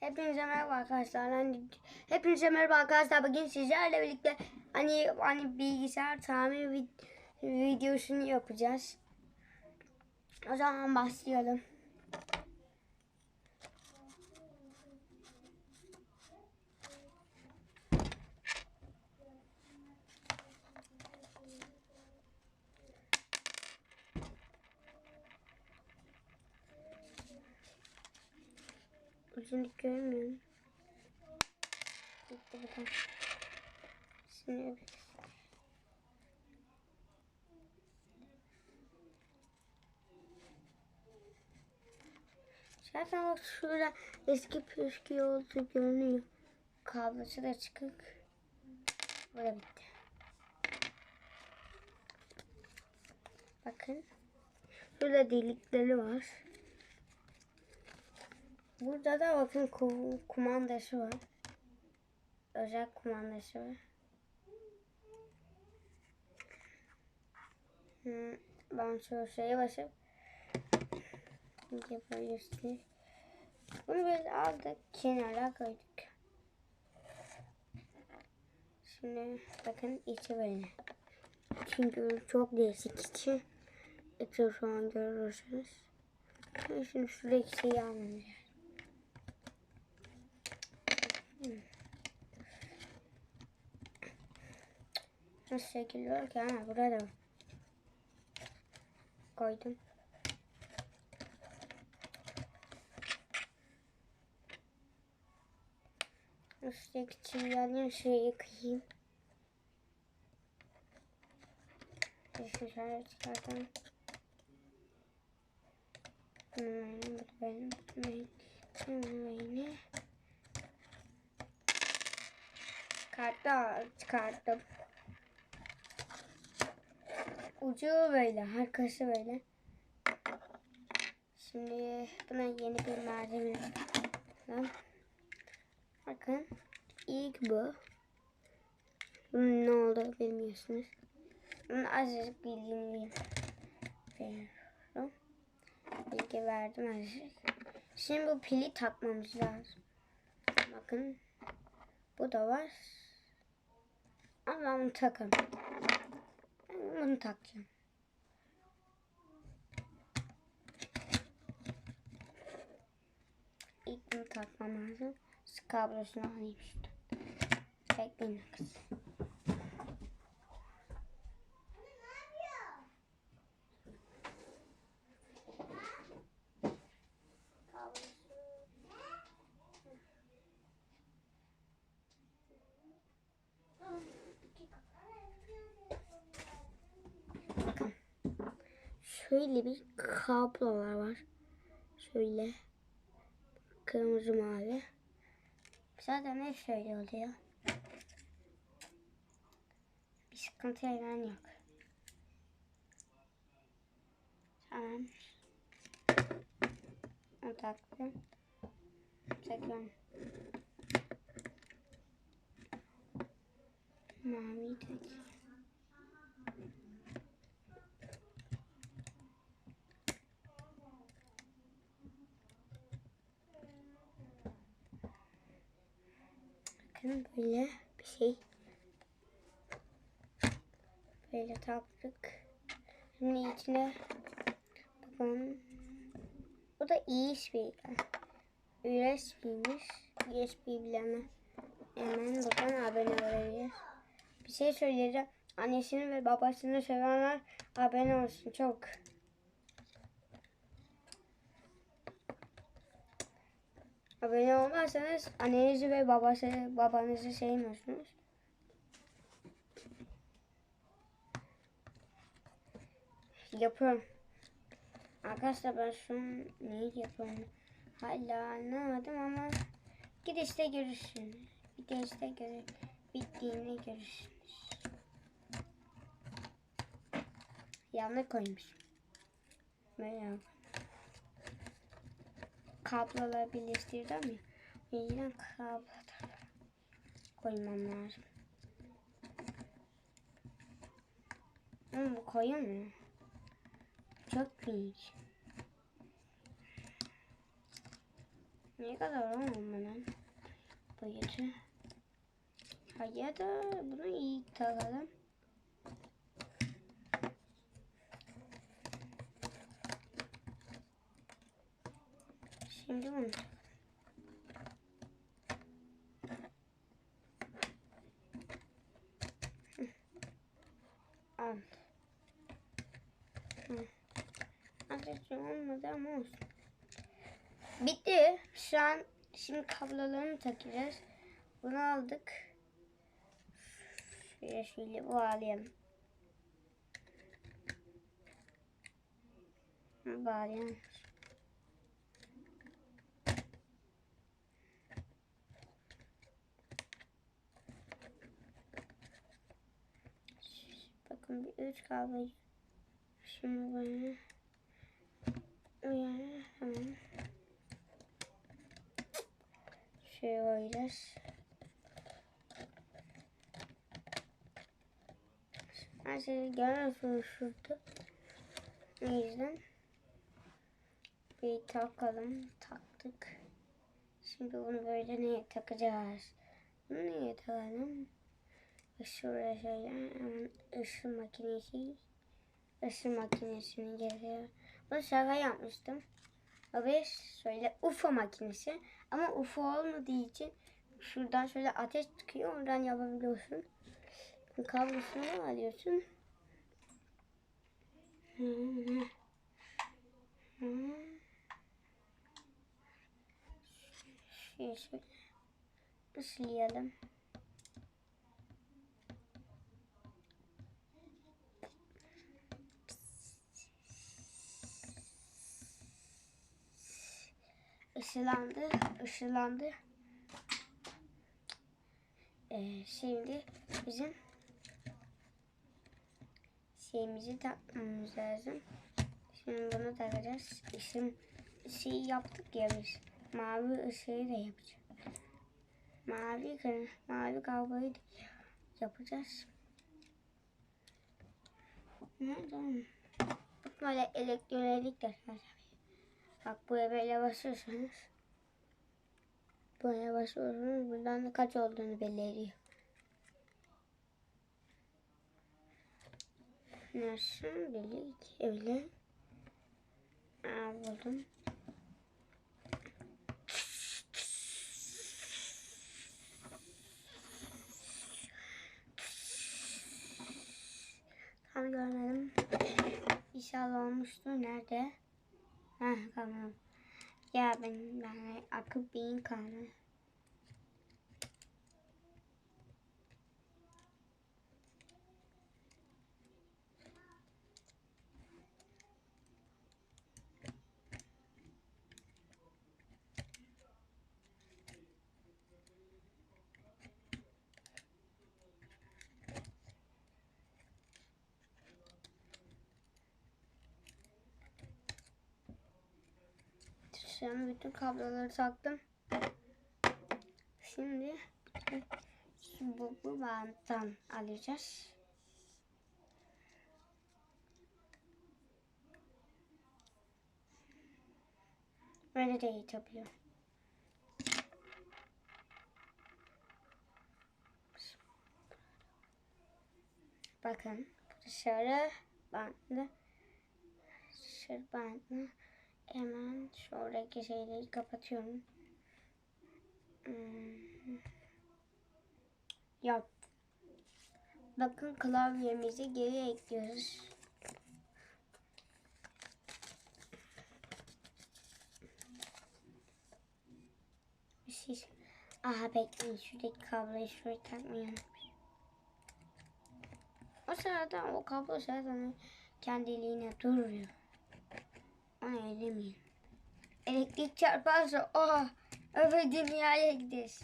Hepinize merhaba arkadaşlar. Hani, hepinize merhaba arkadaşlar. Bugün sizlerle birlikte hani hani bilgisayar tamir vid- videosunu yapacağız. O zaman başlayalım. Ucunu görmüyorum. Buradan. Şimdi öbür- Zaten bak şurada eski püskü oldu görünüyor. Kablosu da çıkık. Burada bitti. Bakın. Şurada delikleri var. Burada da bakın ku- kumandası var. Özel kumandası var. Ben şu şeye basıp yapabilirsiniz. Bunu böyle aldık kenara koyduk. Şimdi bakın içi böyle. Çünkü çok değişik içi. İçi şu an görürsünüz. Şimdi şuradaki şeyi almamız lazım. Nasıl çekiliyor ki? Ha burada. Koydum. Üstteki çiğ alayım şurayı yıkayayım. Şöyle çıkartalım. Bunu benim, bu da benim, bu da benim, bunu benim. Kartı çıkarttım. Ucu böyle, arkası böyle. Şimdi buna yeni bir malzeme. Bakın ilk bu. Bunun ne olduğunu bilmiyorsunuz. Bunun azıcık bilgini veriyorum. Bilgi verdim azıcık. Şimdi bu pili takmamız lazım. Bakın bu da var. Ama ben bunu takarım. Ben bunu takacağım. İlk bunu takmam lazım. Kablosunu alayım işte. Bekleyin kız. Bakın. Şöyle bir kablolar var. Şöyle. Kırmızı mavi. Zaten hep şöyle oluyor. Bir sıkıntı falan yok. Tamam. Onu taktım. Tekrar. Mavi tek. Bakın böyle bir şey. Böyle taktık. Şimdi içine bakın. Bu da USB. USB'miş. USB bilene hemen buradan abone olabilir. Bir şey söyleyeceğim. Annesini ve babasını sevenler abone olsun çok. Abone olmazsanız annenizi ve babası, babanızı sevmiyorsunuz. Yapıyorum. Arkadaşlar ben şu an neyi yapıyorum? Hala anlamadım ama gidişte görürsünüz. Gidişte görür. Bittiğinde görürsünüz. Yanlış koymuşum. Böyle yap. Kabloları birleştirdim ya. O yüzden kablo koymam lazım. Ama bu koyamıyor. Çok büyük. Ne kadar olmadan boyutu. Hayır da bunu iyi takalım. Şimdi bunu. Al. Ateşi olmadı ama olsun. Bitti. Şu an şimdi kablolarını takacağız. Bunu aldık. Şöyle şöyle bağlayalım. Bağlayalım. Bakın bir üç kablo. Şimdi. Böyle hemen. Şey koyacağız. Her şeyi görüyorsunuz şurada. O yüzden bir takalım. Taktık. Şimdi bunu böyle neye takacağız? Bunu neye takalım? Şuraya şöyle hemen ışın makinesi. Işın makinesini getiriyorum. Bunu şaka yapmıştım. Ve şöyle UFO makinesi. Ama UFO olmadığı için şuradan şöyle ateş çıkıyor. Oradan yapabiliyorsun. Kablosunu alıyorsun. Şöyle şöyle ıslayalım. Işılandı, ışılandı. Ee, şimdi bizim şeyimizi takmamız lazım. Şimdi bunu takacağız. Işın ışığı yaptık ya biz. Mavi ışığı da yapacağız. Mavi kır, mavi kavgayı da yapacağız. Nerede? Bak böyle elektronik de var. Bak buraya böyle basıyorsanız buraya basıyorsunuz buradan da kaç olduğunu belli. Nasıl delik öyle. Aa, buldum. Tam görmedim. İnşallah olmuştur. Nerede? Ha tamam. Ya ben ben akıp bin kaldı. Şu an bütün kabloları taktım. Şimdi bu, bu banttan alacağız. Böyle de yapıyor. Bakın dışarı bantlı dışarı bantlı Hemen şuradaki şeyleri kapatıyorum. Hmm. Yap. Bakın klavyemizi geri ekliyoruz. Bir şey. Aha bekleyin şuradaki kabloyu şuraya takmayı O sırada o kablo zaten kendiliğine duruyor. Onu elemeyin. Elektrik çarparsa oha öbür dünyaya gideriz.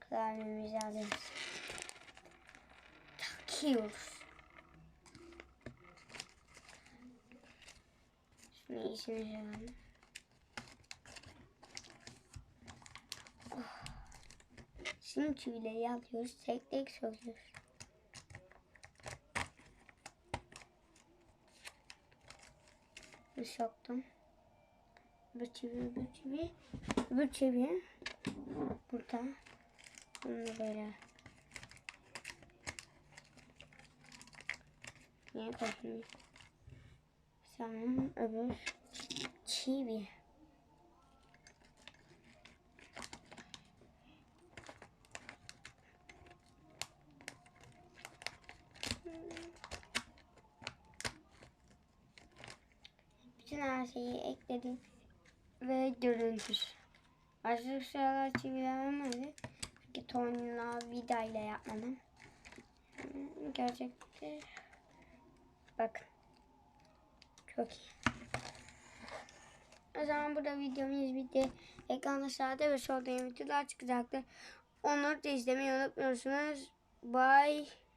Klavyemizi alıyoruz. Takıyoruz. Şunu yapalım. Oh. Şimdi tüyleri alıyoruz. Tek tek sokuyoruz. Soktum. Öbür çivi, öbür çivi. Öbür çivi. Burada. Bunu böyle. Niye koşmuyor? Tamam öbür çivi. Bütün her şeyi ekledim ve görüntüsü. Başka sıralar çiviler olmadı. Çünkü tonla vida ile yapmadım. Gerçekten bakın. Çok iyi. O zaman burada videomuz bitti. Ekranda sağda ve solda videolar çıkacaktır. Onları da izlemeyi unutmuyorsunuz. Bye.